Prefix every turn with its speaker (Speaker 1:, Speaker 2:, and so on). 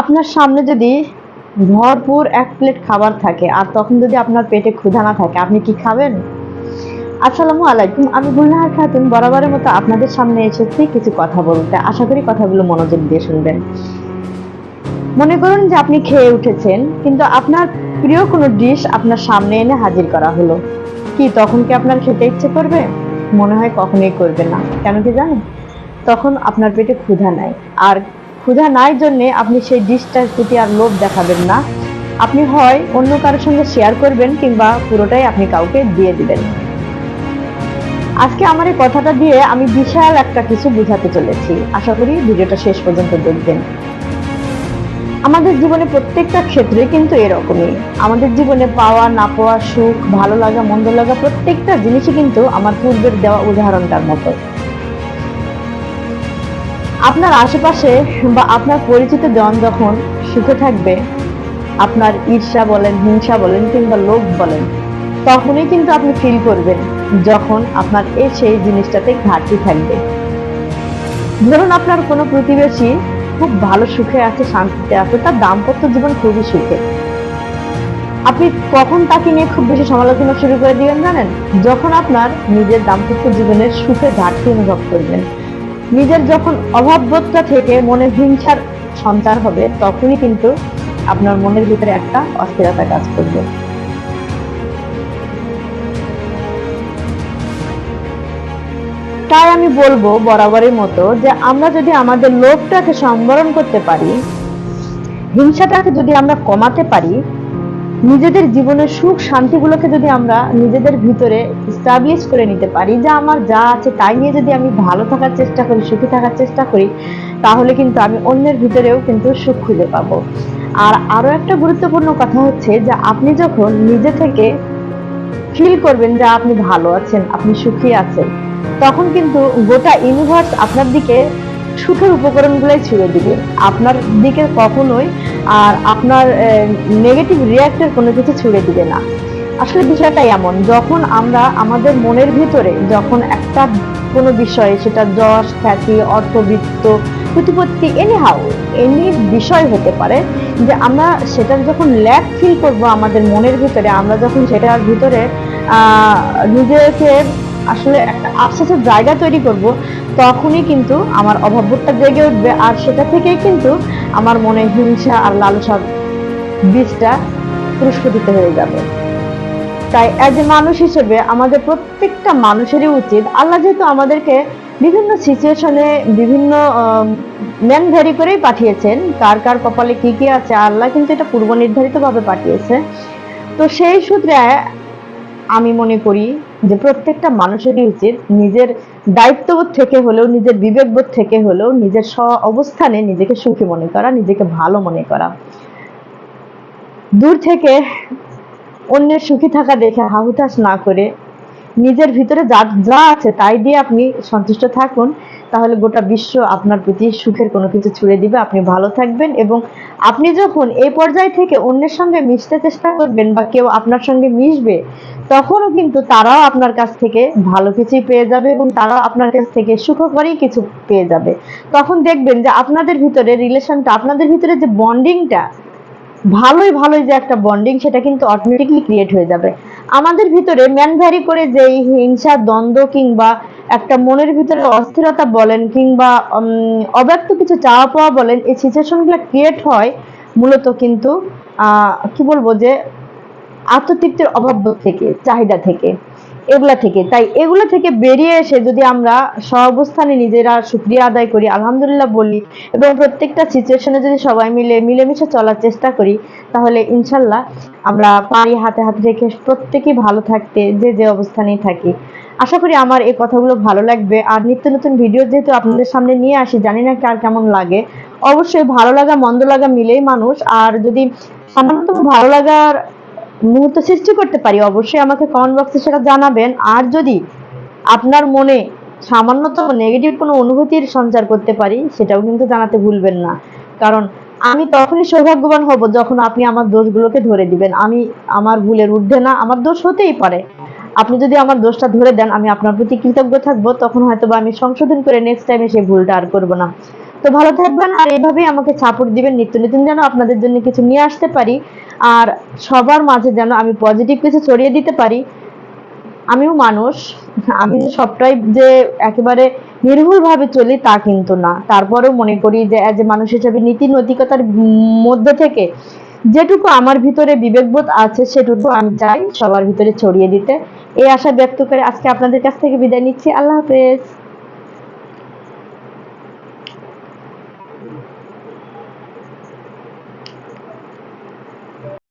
Speaker 1: আপনার সামনে যদি ভরপুর এক প্লেট খাবার থাকে আর তখন যদি আপনার পেটে ক্ষুধা না থাকে, আপনি কি খাবেন? আসসালামু আলাইকুম, আমি গুলনাহার খাতুন। বরাবরের মতো আপনাদের সামনে এসেছি কিছু কথা বলতে। আশা করি কথাগুলো মনোযোগ দিয়ে শুনবেন। মনে করুন যে আপনি খেয়ে উঠেছেন, কিন্তু আপনার প্রিয় কোনো ডিশ আপনার সামনে এনে হাজির করা হলো। কি তখন কি আপনার খেতে ইচ্ছে করবে? মনে হয় কখনোই করবে না। কেন কি জানেন? তখন আপনার পেটে ক্ষুধা নাই। আর ক্ষুধা নাই জন্যে আপনি সেই ডিশটার প্রতি আর লোভ দেখাবেন না। আপনি হয় অন্য কারোর সঙ্গে শেয়ার করবেন কিংবা পুরোটাই আপনি কাউকে দিয়ে দিবেন। আজকে আমার এই কথাটা দিয়ে আমি বিশাল একটা কিছু বোঝাতে চলেছি। আশা করি ভিডিওটা শেষ পর্যন্ত দেখবেন। আমাদের জীবনে প্রত্যেকটা ক্ষেত্রে কিন্তু এরকমই। আমাদের জীবনে পাওয়া, না পাওয়া, সুখ, ভালো লাগা, মন্দ লাগা প্রত্যেকটা জিনিসই কিন্তু আমার পূর্বের দেওয়া উদাহরণটার মতো। আপনার আশেপাশে বা আপনার পরিচিত জন যখন সুখে থাকবে, আপনার ঈর্ষা বলেন, হিংসা বলেন কিংবা লোভ বলেন, তখনই কিন্তু আপনি ফিল করবেন যখন আপনার এই সেই জিনিসটাতে ঘাটতি থাকবে। ধরুন আপনার কোনো প্রতিবেশী খুব ভালো সুখে আছে, শান্তিতে আছে, তার দাম্পত্য জীবন খুবই সুখে। আপনি কখন তাকে নিয়ে খুব বেশি সমালোচনা শুরু করে দিবেন জানেন? যখন আপনার নিজের দাম্পত্য জীবনের সুখে ঘাটতি অনুভব করবেন। নিজের যখন অভাববোধটা থেকে মনে হিংসার সঞ্চার হবে, তখনই কিন্তু আপনার মনের ভিতরে একটা অস্থিরতা কাজ করবে। তাই আমি বলব বরাবরের মতো যে আমরা যদি আমাদের লোভটাকে সম্বরণ করতে পারি, হিংসাটাকে যদি আমরা কমাতে পারি নিজেদের জীবনের সুখ, শান্তিগুলোকে যদি আমরা নিজেদের ভিতরে স্টাবলিশ করে নিতে পারি, যে আমার যা আছে তাই নিয়ে যদি আমি ভালো থাকার চেষ্টা করি, সুখী থাকার চেষ্টা করি, তাহলে কিন্তু আমি অন্যের ভিতরেও কিন্তু সুখ খুঁজে পাবো। আর আরও একটা গুরুত্বপূর্ণ কথা হচ্ছে যে আপনি যখন নিজে থেকে ফিল করবেন যে আপনি ভালো আছেন, আপনি সুখী আছেন, তখন কিন্তু গোটা ইউনিভার্স আপনার দিকে সুখের উপকরণগুলোই ছুড়ে দিবে। আপনার দিকে কখনোই আর আপনার নেগেটিভ রিয়াক্টের কোনো কিছু ছুড়ে দিবে না। আসলে বিষয়টা এমন, যখন আমরা আমাদের মনের ভিতরে যখন একটা কোনো বিষয়ে, সেটা যশ, খ্যাতি, অর্থবিত্ত, প্রতিপত্তি এনি হাউ এনি বিষয় হতে পারে, যে আমরা সেটার যখন ল্যাক ফিল করব আমাদের মনের ভিতরে, আমরা যখন সেটার ভিতরে নিজেকে আসলে একটা আফসোসের জায়গা তৈরি করব, তখনই কিন্তু আমার অভাববোধটা জেগে উঠবে। আর সেটা থেকেই কিন্তু আমার মনে হিংসা আর লালসার বীজটা পুরস্কৃত হয়ে যাবে। তাই অ্যাজ এ মানুষ হিসেবে আমাদের প্রত্যেকটা মানুষেরই উচিত, আল্লাহ যেহেতু আমাদেরকে বিভিন্ন সিচুয়েশনে বিভিন্ন ম্যান ভেরি করেই পাঠিয়েছেন, কার কার কপালে কি কি আছে, আল্লাহ কিন্তু এটা পূর্ব নির্ধারিত ভাবে পাঠিয়েছে। তো সেই সূত্রে আমি মনে করি যে প্রত্যেকটা মানুষেরই উচিত নিজের দায়িত্ববোধ থেকে হলেও, নিজের বিবেকবোধ থেকে হলেও, নিজের স্ব অবস্থানে নিজেকে সুখী মনে করা, নিজেকে ভালো মনে করা। দূর থেকে অন্যের সুখী থাকা দেখে হাহুতাশ না করে নিজের ভিতরে যা যা আছে তাই দিয়ে আপনি সন্তুষ্ট থাকুন, তাহলে গোটা বিশ্ব আপনার প্রতি সুখের কোনো কিছু ছুড়ে দিবে। আপনি ভালো থাকবেন এবং আপনি যখন এই পর্যায় থেকে অন্যের সঙ্গে মিশতে চেষ্টা করবেন বা কেউ আপনার সঙ্গে মিশবে, তখনও কিন্তু তারাও আপনার কাছ থেকে ভালো কিছুই পেয়ে যাবে এবং তারাও আপনার কাছ থেকে সুখকরই কিছু পেয়ে যাবে। তখন দেখবেন যে আপনাদের ভিতরে রিলেশনটা, আপনাদের ভিতরে যে বন্ডিংটা ভালোই ভালোই যে একটা বন্ডিং সেটা কিন্তু অটোমেটিকলি ক্রিয়েট হয়ে যাবে। আমাদের ভিতরে ম্যান ভ্যারি করে যে হিংসা, দ্বন্দ্ব কিংবা একটা মনের ভিতরে অস্থিরতা বলেন কিংবা অব্যক্ত কিছু চাওয়া পাওয়া বলেন, এই সিচুয়েশনগুলো ক্রিয়েট হয় মূলত কিন্তু কি বলব যে আত্মতৃপ্তির অভাব থেকে, চাহিদা থেকে। এগুলা থেকে। তাই এগুলো থেকে বেরিয়ে এসে যদি আমরা সহাবস্থানে নিজেরা শুক্রিয়া আদায় করি, আলহামদুলিল্লাহ বলি, এবং প্রত্যেকটা সিচুয়েশনে যদি সবাই মিলে মিলেমিশে চলার চেষ্টা করি, তাহলে ইনশাল্লাহ আমরা পারি হাতে হাতে রেখে প্রত্যেকেই ভালো থাকতে, যে যে অবস্থানেই থাকি। আশা করি আমার এই কথাগুলো ভালো লাগবে। আর নিত্য নতুন ভিডিও যেহেতু আপনাদের সামনে নিয়ে আসি, জানি না কার কেমন লাগে। অবশ্যই ভালো লাগা, মন্দ লাগা মিলেই মানুষ। আর যদি সাধারণত ভালো লাগার মুহূর্ত সৃষ্টি করতে পারি, অবশ্যই আমাকে কমেন্ট বক্সে সেটা জানাবেন। আর যদি আপনার মনে সামান্যতম নেগেটিভ কোনো অনুভূতির সঞ্চার করতে পারি, সেটাও কিন্তু জানাতে ভুলবেন না। কারণ আমি তখনই সৌভাগ্যবান হব যখন আপনি আমার দোষগুলোকে ধরে দিবেন। আমি আমার ভুলের ঊর্ধ্বে না, আমার দোষ হতেই পারে। আপনি যদি আমার দোষটা ধরে দেন, আমি আপনার প্রতি কৃতজ্ঞ থাকব, তখন হয়তো আমি সংশোধন করে নেক্সট টাইমে সেই ভুলটা আর করব না। তো ভালো থাকবেন, আর এইভাবেই আমাকে সাপোর্ট দিবেন, নিত্য নতুন যেন আপনাদের জন্য কিছু নিয়ে আসতে পারি। আর সবার মাঝে যেন আমি পজিটিভ কিছু ছড়িয়ে দিতে পারি আমিও মানুষ আমি সবটাই যে একেবারে নির্ভুল ভাবে চলি তা কিন্তু না। তারপরেও মনে করি যে অ্যাজ এ মানুষ হিসেবে নীতি নৈতিকতার মধ্যে থেকে যেটুকু আমার ভিতরে বিবেকবোধ আছে সেটুকু আমি চাই সবার ভিতরে ছড়িয়ে দিতে। এই আশা ব্যক্ত করে আজকে আপনাদের কাছ থেকে বিদায় নিচ্ছি। আল্লাহ হাফেজ।